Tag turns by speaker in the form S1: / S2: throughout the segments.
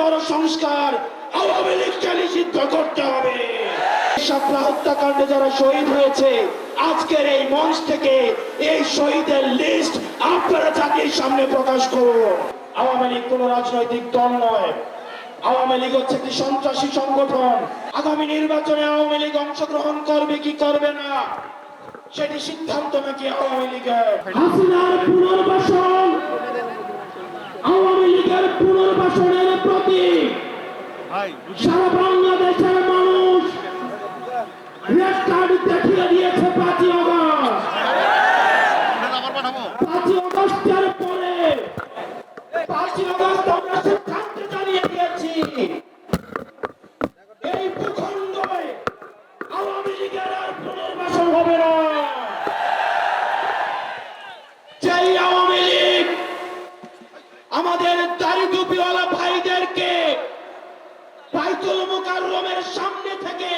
S1: বড় সংস্কার আওয়ামী লীগকে নিষিদ্ধ করতে হবে। শাপলা হত্যাকাণ্ডে যারা শহীদ হয়েছে, আজকের এই মঞ্চ থেকে এই শহীদের লিস্ট আপনারা জাতির সামনে প্রকাশ করুন। আওয়ামী লীগ কোন রাজনৈতিক দল নয়। আওয়ামী লীগ হচ্ছে একটি সন্ত্রাসী সংগঠন। আগামী নির্বাচনে আওয়ামী লীগ অংশগ্রহণ করবে কি করবে না, সেটি সিদ্ধান্ত নাকি আওয়ামী লীগের? পুনর্বাসন আওয়ামী পুনর্বাসনের প্রতি সারা বাংলাদেশের মানুষ রেড কার্ড দেখিয়ে দিয়েছে পাঁচই অগস্ট পাঁচই অগস্টের পরে পাঁচই অগস্ট আমরা সিদ্ধান্ত জানিয়ে দিয়েছি। এই ভূখণ্ডে আওয়ামী লীগের আমাদের দাড়ি ভাইদেরকে বাইতুল মুকাররমের সামনে থেকে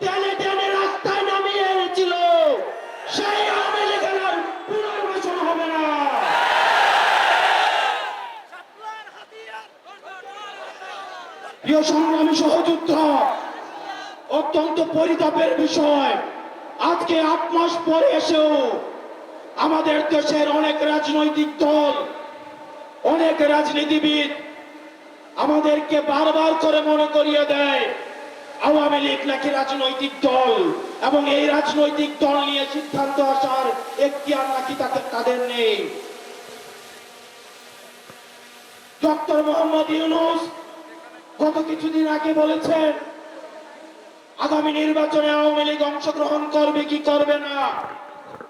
S1: টেনে টেনে রাস্তায় নামিয়ে এনেছিল। সেই পুনর্বাসন হবে না। প্রিয় সংগ্রামী সহযোদ্ধা, অত্যন্ত পরিতাপের বিষয়। আজকে আট মাস পরে এসেও আমাদের দেশের অনেক রাজনৈতিক দল অনেক রাজনীতিবিদ আমাদেরকে বারবার করে মনে করিয়ে দেয়, আওয়ামী লীগ নাকি রাজনৈতিক দল এবং এই রাজনৈতিক দল নিয়ে সিদ্ধান্ত আসার এখতিয়ার নাকি তাদের তাদের নেই। ডক্টর মোহাম্মদ ইউনুস গত কিছুদিন আগে বলেছেন, আগামী নির্বাচনে আওয়ামী লীগ অংশগ্রহণ করবে কি করবে না।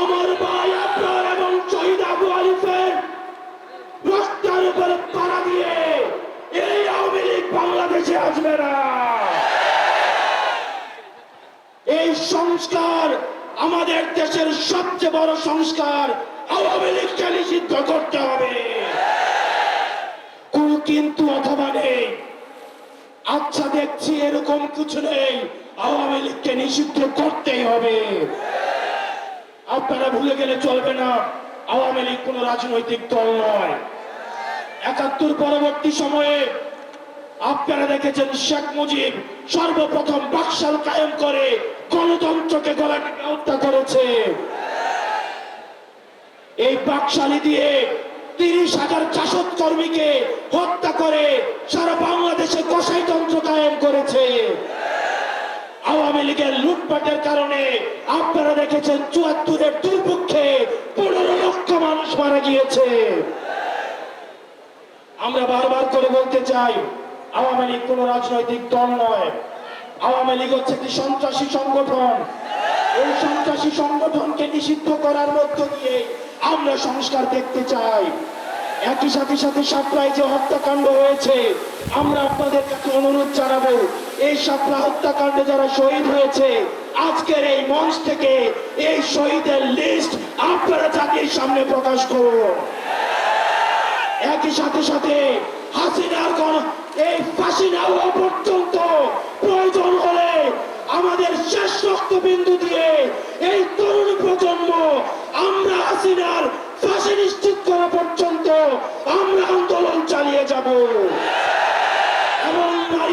S1: আমার ভাই আপনার এবং শহীদ আবু আলিফের রাস্তার উপরে পাড়া দিয়ে এই আওয়ামী লীগ বাংলাদেশে আসবে না। এই সংস্কার আমাদের দেশের সবচেয়ে বড় সংস্কার, আওয়ামী লীগকে নিষিদ্ধ করতে হবে। কোন কিন্তু অথবা নেই। আচ্ছা দেখছি এরকম কিছু নেই। আওয়ামী লীগকে নিষিদ্ধ করতেই হবে। আপনারা ভুলে গেলে চলবে না। আওয়ামী লীগ কোন রাজনৈতিক দল নয়। একাত্তর পরবর্তী সময়ে আপনারা দেখেছেন শেখ মুজিব সর্বপ্রথম বাকশাল কায়েম করে গণতন্ত্রকে গলা টিপে হত্যা করেছে। এই বাকশালি দিয়ে তিরিশ হাজার চাষত কর্মীকে হত্যা করে সারা বাংলাদেশে কষাইতন্ত্র কায়েম করেছে। আওয়ামী লীগের লুটপাটের কারণে আপনারা দেখেছেন চুয়াত্তরের দুর্ভিক্ষে পনেরো লক্ষ মানুষ মারা গিয়েছে। আমরা বারবার করে বলতে চাই, আওয়ামী লীগ কোন রাজনৈতিক দল নয়। আওয়ামী লীগ হচ্ছে একটি সন্ত্রাসী সংগঠন। এই সন্ত্রাসী সংগঠনকে নিষিদ্ধ করার মধ্য দিয়ে আমরা সংস্কার দেখতে চাই। একই সাথে সাথে সাপ্লাই যে হত্যাকাণ্ড হয়েছে, আমরা আপনাদের কাছে অনুরোধ জানাব, এই সাপলা হত্যাকাণ্ডে যারা শহীদ হয়েছে, আজকের এই মঞ্চ থেকে এই শহীদের লিস্ট আপনারা জাতির সামনে প্রকাশ করুন। একই সাথে সাথে হাসিনার গণ, এই ফাঁসি না পর্যন্ত প্রয়োজন হলে আমাদের শেষ রক্তবিন্দু দিয়ে এই তরুণ প্রজন্ম, আমরা হাসিনার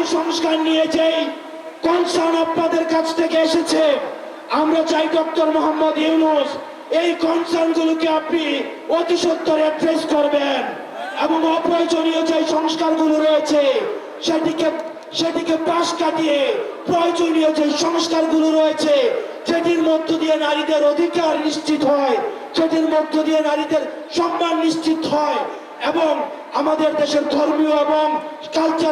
S1: নারী সংস্কার নিয়ে যেই কনসার্ন আপনাদের কাছ থেকে এসেছে, আমরা চাই ডক্টর মোহাম্মদ ইউনুস এই কনসার্ন গুলোকে আপনি অতি সত্তর অ্যাড্রেস করবেন এবং অপ্রয়োজনীয় যে সংস্কারগুলো রয়েছে, সেটিকে সেটিকে পাশ কাটিয়ে প্রয়োজনীয় যে সংস্কারগুলো রয়েছে, যেটির মধ্য দিয়ে নারীদের অধিকার নিশ্চিত হয়, সেটির মধ্য দিয়ে নারীদের সম্মান নিশ্চিত হয় এবং আমাদের দেশের ধর্মীয় এবং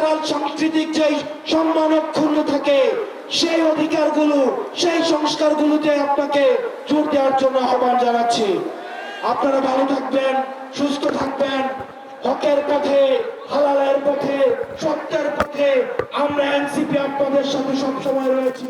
S1: কালচারাল সাংস্কৃতিক যে সম্মান অক্ষুণ্ণ থাকে, সেই অধিকারগুলো, সেই সংস্কারগুলোতে আপনাকে জোর দেওয়ার জন্য আহ্বান জানাচ্ছি। আপনারা ভালো থাকবেন, সুস্থ থাকবেন। হকের পথে, হালালের পথে, সত্যের পথে আমরা এনসিপি আপনাদের সাথে সবসময় রয়েছি।